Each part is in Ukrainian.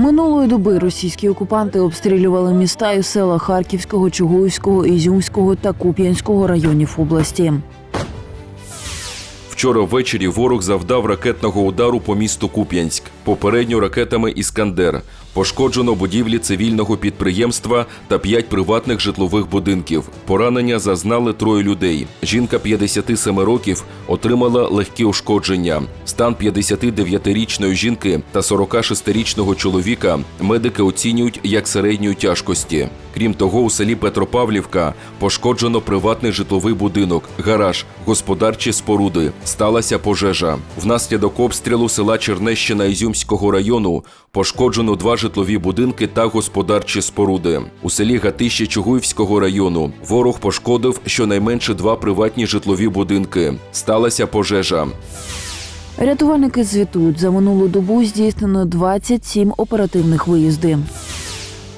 Минулої доби російські окупанти обстрілювали міста і села Харківського, Чугуївського, Ізюмського та Куп'янського районів області. Вчора ввечері ворог завдав ракетного удару по місту Куп'янськ. Попередньо ракетами Іскандер. Пошкоджено будівлі цивільного підприємства та п'ять приватних житлових будинків. Поранення зазнали троє людей. Жінка 57 років отримала легкі ушкодження. Стан 59-річної жінки та 46-річного чоловіка медики оцінюють як середньої тяжкості. Крім того, у селі Петропавлівка пошкоджено приватний житловий будинок, гараж, господарчі споруди. Сталася пожежа. Внаслідок обстрілу села Чернещина Ізюмського району пошкоджено два житлові будинки та господарчі споруди. У селі Гатище Чугуївського району ворог пошкодив щонайменше два приватні житлові будинки. Сталася пожежа. Рятувальники звітують, за минулу добу здійснено 27 оперативних виїзди.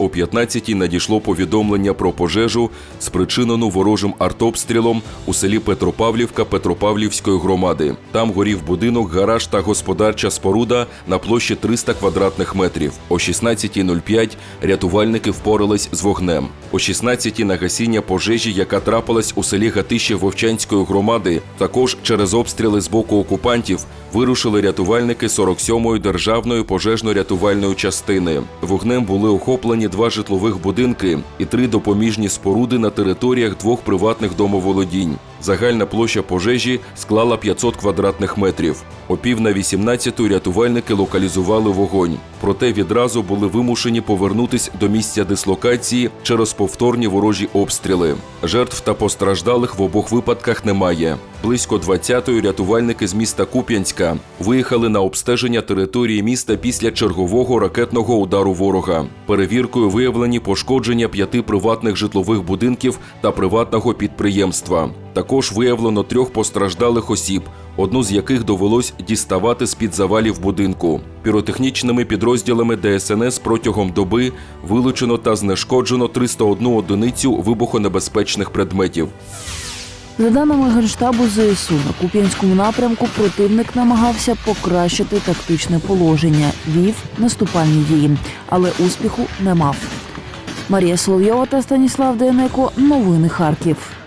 О 15-й надійшло повідомлення про пожежу, спричинену ворожим артобстрілом у селі Петропавлівка Петропавлівської громади. Там горів будинок, гараж та господарча споруда на площі 300 квадратних метрів. О 16.05 рятувальники впорались з вогнем. О 16-й на гасіння пожежі, яка трапилась у селі Гатище Вовчанської громади, також через обстріли з боку окупантів, вирушили рятувальники 47-ї державної пожежно-рятувальної частини. Вогнем були охоплені два житлових будинки і три допоміжні споруди на територіях двох приватних домоволодінь. Загальна площа пожежі склала 500 квадратних метрів. О пів на 18-ту рятувальники локалізували вогонь. Проте відразу були вимушені повернутись до місця дислокації через повторні ворожі обстріли. Жертв та постраждалих в обох випадках немає. Близько 20-ї рятувальники з міста Куп'янська виїхали на обстеження території міста після чергового ракетного удару ворога. Перевіркою виявлені пошкодження п'яти приватних житлових будинків та приватного підприємства. Також виявлено трьох постраждалих осіб, одну з яких довелось діставати з-під завалів будинку. Піротехнічними підрозділами ДСНС протягом доби вилучено та знешкоджено 301 одиницю вибухонебезпечних предметів. За даними Генштабу ЗСУ, на Куп'янському напрямку противник намагався покращити тактичне положення, вів наступальні дії, але успіху не мав. Марія Соловйова та Станіслав Денеко. Новини Харків.